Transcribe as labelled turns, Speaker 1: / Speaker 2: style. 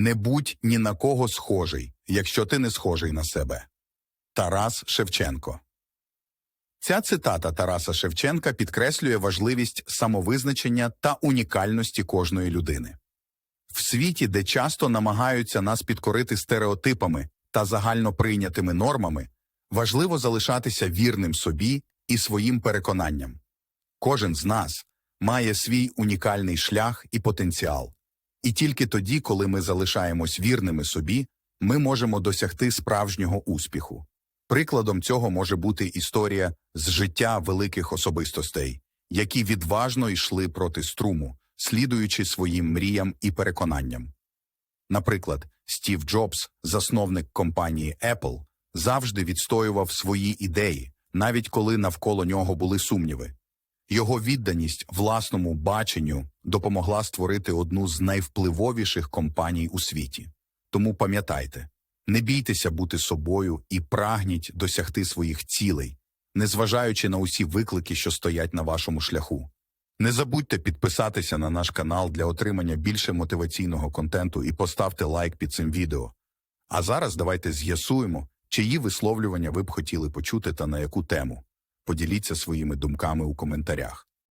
Speaker 1: Не будь ні на кого схожий, якщо ти не схожий на себе. Тарас Шевченко Ця цитата Тараса Шевченка підкреслює важливість самовизначення та унікальності кожної людини. В світі, де часто намагаються нас підкорити стереотипами та загально прийнятими нормами, важливо залишатися вірним собі і своїм переконанням. Кожен з нас має свій унікальний шлях і потенціал. І тільки тоді, коли ми залишаємось вірними собі, ми можемо досягти справжнього успіху. Прикладом цього може бути історія з життя великих особистостей, які відважно йшли проти струму, слідуючи своїм мріям і переконанням. Наприклад, Стів Джобс, засновник компанії Apple, завжди відстоював свої ідеї, навіть коли навколо нього були сумніви. Його відданість власному баченню допомогла створити одну з найвпливовіших компаній у світі. Тому пам'ятайте, не бійтеся бути собою і прагніть досягти своїх цілей, незважаючи на усі виклики, що стоять на вашому шляху. Не забудьте підписатися на наш канал для отримання більше мотиваційного контенту і поставте лайк під цим відео. А зараз давайте з'ясуємо, чиї висловлювання ви б хотіли почути та на яку тему. Поділіться своїми думками у коментарях.